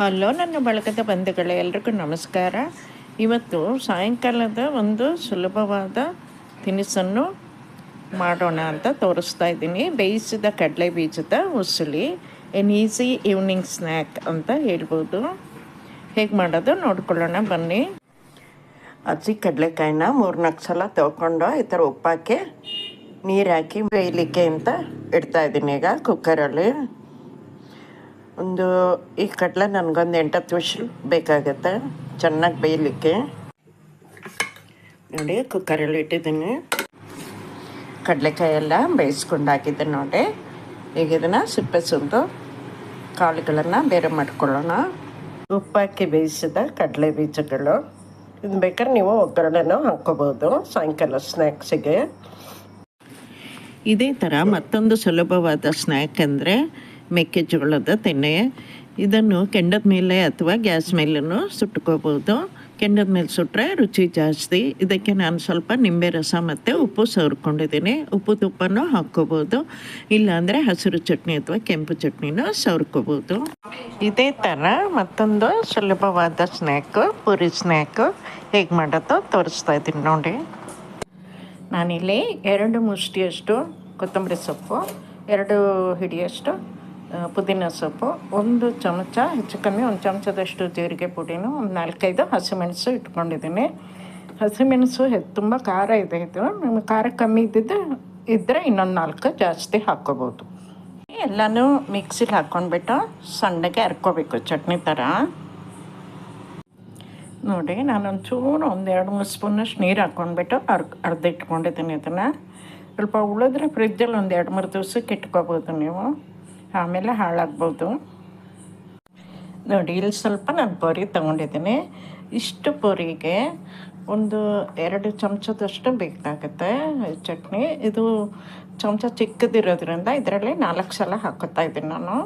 Hello ನನ್ನ ಬಳಗದ ಬಂಧುಗಳೇ, ಎಲ್ರಿಗೂ ನಮಸ್ಕಾರ. ಇವತ್ತು ಸಾಯಂಕಾಲದ ಒಂದು ಸುಲಭವಾದ ತಿನಿಸನ್ನು ಮಾಡೋಣ ಅಂತ ತೋರಿಸ್ತಾ ಇದ್ದೀನಿ. ಬೇಯಿಸಿದ ಕಡಲೆ ಬೀಜದ ಉಸುಲಿ ಎನ್ ಈಸಿ ಈವ್ನಿಂಗ್ ಸ್ನ್ಯಾಕ್ ಅಂತ ಹೇಳ್ಬೋದು. ಹೇಗೆ ಮಾಡೋದು ನೋಡ್ಕೊಳ್ಳೋಣ, ಬನ್ನಿ. ಹಸಿ ಕಡಲೆಕಾಯಿನ ಮೂರ್ನಾಲ್ಕು ಸಲ ತೊಗೊಂಡು ಈ ಥರ ಉಪ್ಪಾಕಿ ನೀರು ಹಾಕಿ ಬೇಯಲಿಕ್ಕೆ ಅಂತ ಇಡ್ತಾ ಇದ್ದೀನಿ. ಈಗ ಕುಕ್ಕರಲ್ಲಿ ಒಂದು, ಈ ಕಡಲೆ ನನಗೊಂದು ಎಂಟತ್ತು ವರ್ಷ ಬೇಕಾಗುತ್ತೆ. ಚೆನ್ನಾಗಿ ಬೇಯಲಿಕ್ಕೆ. ನೋಡಿ, ಕುಕ್ಕರಲ್ಲಿ ಇಟ್ಟಿದ್ದೀನಿ. ಕಡಲೆಕಾಯಿ ಎಲ್ಲ ಬೇಯಿಸ್ಕೊಂಡು ಹಾಕಿದ್ದೆ ನೋಡಿ. ಈಗ ಇದನ್ನು ಸಿಪ್ಪೆ ಸುಂದು ಕಾಳುಗಳನ್ನು ಬೇರೆ ಮಾಡ್ಕೊಳ್ಳೋಣ. ಉಪ್ಪಾಕಿ ಬೇಯಿಸಿದ ಕಡಲೆ ಬೀಜಗಳು. ಇದು ಬೇಕಾದ್ರೆ ನೀವು ಒಗ್ಗರಣೆನೂ ಹಾಕ್ಕೋಬೋದು, ಸಾಯಂಕಾಲ ಸ್ನ್ಯಾಕ್ಸಿಗೆ ಇದೇ ಥರ ಮತ್ತೊಂದು ಸುಲಭವಾದ ಸ್ನ್ಯಾಕ್ ಅಂದರೆ ಮೆಕ್ಕೆಜೋಳದ ತೆನೆ. ಇದನ್ನು ಕೆಂಡದ ಮೇಲೆ ಅಥವಾ ಗ್ಯಾಸ್ ಮೇಲೂ ಸುಟ್ಕೋಬೋದು ಕೆಂಡದ ಮೇಲೆ ಸುಟ್ಟರೆ ರುಚಿ ಜಾಸ್ತಿ. ಇದಕ್ಕೆ ನಾನು ಸ್ವಲ್ಪ ನಿಂಬೆ ರಸ ಮತ್ತು ಉಪ್ಪು ಸವರ್ಕೊಂಡಿದ್ದೀನಿ. ಉಪ್ಪು ತುಪ್ಪನೂ ಹಾಕ್ಕೋಬೋದು. ಇಲ್ಲಾಂದರೆ ಹಸಿರು ಚಟ್ನಿ ಅಥವಾ ಕೆಂಪು ಚಟ್ನಿನೂ ಸವರ್ಕೋಬೋದು. ಇದೇ ಥರ ಮತ್ತೊಂದು ಸುಲಭವಾದ ಸ್ನ್ಯಾಕು ಪೂರಿ ಸ್ನ್ಯಾಕು ಹೇಗೆ ಮಾಡೋದು ತೋರಿಸ್ತಾ ಇದ್ದೀನಿ ನೋಡಿ. ನಾನಿಲ್ಲಿ ಎರಡು ಮುಷ್ಟಿಯಷ್ಟು ಕೊತ್ತಂಬರಿ ಸೊಪ್ಪು, ಎರಡು ಹಿಡಿಯಷ್ಟು ಪುದೀನ ಸೊಪ್ಪು, ಒಂದು ಚಮಚ, ಹೆಚ್ಚು ಕಮ್ಮಿ ಒಂದು ಚಮಚದಷ್ಟು ಜೀರಿಗೆ ಪುಡಿನೂ ಒಂದು ನಾಲ್ಕೈದು ಹಸಿಮೆಣಸು ಇಟ್ಕೊಂಡಿದ್ದೀನಿ. ಹಸಿಮೆಣಸು ತುಂಬ ಖಾರ ಇದೆ ಇದು. ನಿಮಗೆ ಖಾರ ಕಮ್ಮಿ ಇದ್ದಿದ್ದು ಇದ್ದರೆ ಇನ್ನೊಂದು ನಾಲ್ಕು ಜಾಸ್ತಿ ಹಾಕ್ಕೋಬೋದು. ಎಲ್ಲನೂ ಮಿಕ್ಸಿಗೆ ಹಾಕ್ಕೊಂಡ್ಬಿಟ್ಟು ಸಣ್ಣಗೆ ಅರ್ಕೋಬೇಕು, ಚಟ್ನಿ ಥರ. ನೋಡಿ ನಾನು ಒಂಚೂರು ಒಂದು ಎರಡು ಮೂರು ಸ್ಪೂನಷ್ಟು ನೀರು ಹಾಕ್ಕೊಂಡ್ಬಿಟ್ಟು ಅರ್ ಅರ್ಧ ಇಟ್ಕೊಂಡಿದ್ದೀನಿ ಇದನ್ನು. ಸ್ವಲ್ಪ ಉಳಿದ್ರೆ ಫ್ರಿಜ್ಜಲ್ಲಿ ಒಂದು ಎರಡು ಮೂರು ದಿವ್ಸಕ್ಕೆ ಇಟ್ಕೋಬೋದು ನೀವು. ಆಮೇಲೆ ಹಾಳಾಗ್ಬೋದು. ನೋಡಿ, ಇಲ್ಲಿ ಸ್ವಲ್ಪ ನಾನು ಪೊರಿ ತೊಗೊಂಡಿದ್ದೀನಿ. ಇಷ್ಟು ಪೊರಿಗೆ ಒಂದು ಎರಡು ಚಮಚದಷ್ಟು ಬೇಕಾಗುತ್ತೆ ಚಟ್ನಿ. ಇದು ಚಮಚ ಚಿಕ್ಕದಿರೋದ್ರಿಂದ ಇದರಲ್ಲಿ ನಾಲ್ಕು ಸಲ ಹಾಕೋತಾ ಇದ್ದೀನಿ ನಾನು.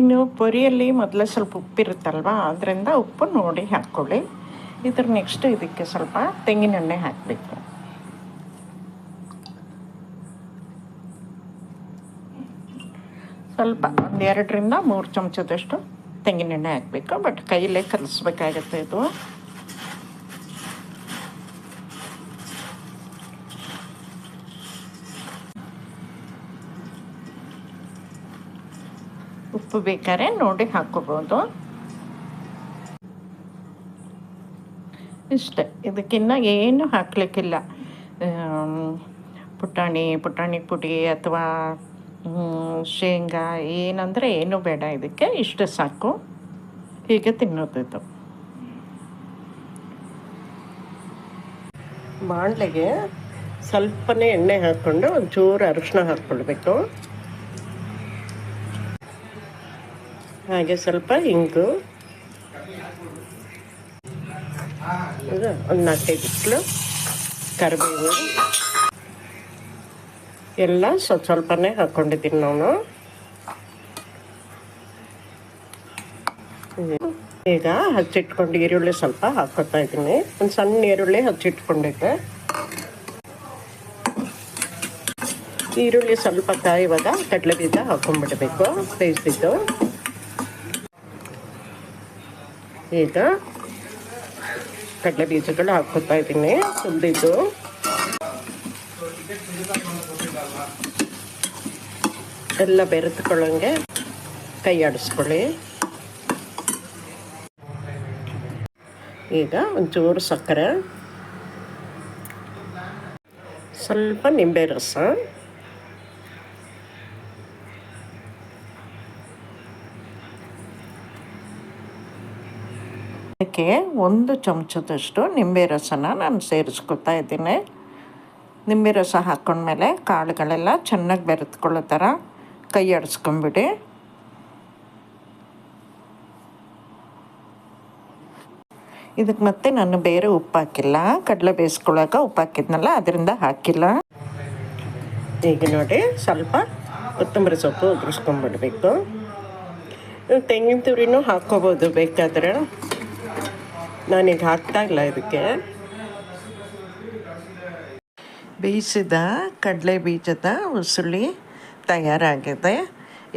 ಇನ್ನು ಪೊರಿಯಲ್ಲಿ ಮೊದಲೇ ಸ್ವಲ್ಪ ಉಪ್ಪಿರುತ್ತಲ್ವ, ಅದರಿಂದ ಉಪ್ಪು ನೋಡಿ ಹಾಕ್ಕೊಳ್ಳಿ. ಇದ್ರ ನೆಕ್ಸ್ಟ್ ಇದಕ್ಕೆ ಸ್ವಲ್ಪ ತೆಂಗಿನೆಣ್ಣೆ ಹಾಕಬೇಕು. ಸ್ವಲ್ಪ ಒಂದೆರಡರಿಂದ ಮೂರು ಚಮಚದಷ್ಟು ತೆಂಗಿನೆಣ್ಣೆ ಹಾಕಬೇಕು ಬಟ್ ಕೈಯಲ್ಲೇ ಕಲಿಸ್ಬೇಕಾಗತ್ತೆ ಇದು. ಉಪ್ಪು ಬೇಕಾದ್ರೆ ನೋಡಿ ಹಾಕ್ಕೋಬೋದು ಇಷ್ಟೇ. ಇದಕ್ಕಿನ್ನ ಏನು ಹಾಕ್ಲಿಕ್ಕಿಲ್ಲ. ಪುಟಾಣಿ ಪುಟಾಣಿ ಪುಡಿ ಅಥವಾ ಶೇಂಗಾ ಏನಂದರೆ ಏನೂ ಬೇಡ. ಇದಕ್ಕೆ ಇಷ್ಟು ಸಾಕು. ಹೀಗೆ ತಿನ್ನೋದಿತ್ತು ಬಾಣಲೆಗೆ ಸ್ವಲ್ಪನೇ ಎಣ್ಣೆ ಹಾಕ್ಕೊಂಡು ಒಂಚೂರು ಅರಿಶಿನ ಹಾಕ್ಕೊಳ್ಬೇಕು. ಹಾಗೆ ಸ್ವಲ್ಪ ಇಂಗು ಒಂದು ನಾಲ್ಕೈದು ಬಿಸ್ಲು ಕರಿಬೇವು. ಎಲ್ಲ ಸ್ವಲ್ಪ ಸ್ವಲ್ಪನೇ ಹಾಕ್ಕೊಂಡಿದ್ದೀನಿ ನಾನು. ಈಗ ಹಚ್ಚಿಟ್ಕೊಂಡು ಈರುಳ್ಳಿ ಸ್ವಲ್ಪ ಹಾಕೋತಾ ಇದ್ದೀನಿ. ಒಂದು ಸಣ್ಣ ಈರುಳ್ಳಿ ಹಚ್ಚಿಟ್ಕೊಂಡಿದ್ದೆ. ಈರುಳ್ಳಿ ಸ್ವಲ್ಪ ಕಾಯುವಾಗ ಕಡಲೆ ಬೀಜ ಹಾಕೊಂಡ್ಬಿಡ್ಬೇಕು, ಬೇಯಿಸಿದ್ದು. ಈಗ ಕಡಲೆ ಬೀಜಗಳು ಹಾಕ್ಕೊತಾ ಇದ್ದೀನಿ. ಸುಲಿದಿದ್ದು ಎಲ್ಲ ಬೆರೆತ್ಕೊಳ್ಳೋಂಗೆ ಕೈ ಆಡಿಸ್ಕೊಳ್ಳಿ. ಈಗ ಒಂಚೂರು ಸಕ್ಕರೆ. ಸ್ವಲ್ಪ ನಿಂಬೆ ರಸ. ಅದಕ್ಕೆ ಒಂದು ಚಮಚದಷ್ಟು ನಿಂಬೆ ರಸನ ನಾನು ಸೇರಿಸ್ಕೊತಾ ಇದ್ದೀನಿ. ನಿಂಬೆ ರಸ ಹಾಕ್ಕೊಂಡ್ಮೇಲೆ ಕಾಳುಗಳೆಲ್ಲ ಚೆನ್ನಾಗಿ ಬೆರೆತ್ಕೊಳ್ಳೋ ಥರ ಕೈ ಆಡಿಸ್ಕೊಂಬಿಡಿ ಇದಕ್ಕೆ ಮತ್ತೆ ನಾನು ಬೇರೆ ಉಪ್ಪು ಹಾಕಿಲ್ಲ. ಕಡಲೆ ಬೇಯಿಸ್ಕೊಳ್ಳೋಕೆ ಉಪ್ಪು ಹಾಕಿದ್ನಲ್ಲ, ಅದರಿಂದ ಹಾಕಿಲ್ಲ. ಈಗ ನೋಡಿ ಸ್ವಲ್ಪ ಕೊತ್ತಂಬರಿ ಸೊಪ್ಪು ಉದುರಿಸ್ಕೊಂಡ್ಬಿಡ್ಬೇಕು. ತೆಂಗಿನ ತುರಿನೂ ಹಾಕ್ಕೋಬೋದು ಬೇಕಾದರೆ. ನಾನೀಗ ಹಾಕ್ತಾ ಇಲ್ಲ ಇದಕ್ಕೆ. ಬೇಯಿಸಿದ ಕಡಲೆ ಬೀಜದ ಉಸುಳಿ ತಯಾರಾಗಿದೆ.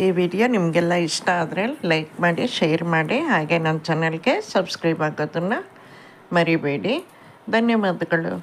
ಈ ವಿಡಿಯೋ ನಿಮಗೆಲ್ಲ ಇಷ್ಟ ಆದರೆ ಲೈಕ್ ಮಾಡಿ, ಶೇರ್ ಮಾಡಿ, ಹಾಗೆ ನನ್ನ ಚಾನಲ್ಗೆ ಸಬ್ಸ್ಕ್ರೈಬ್ ಆಗೋದನ್ನು ಮರಿಬೇಡಿ. ಧನ್ಯವಾದಗಳು.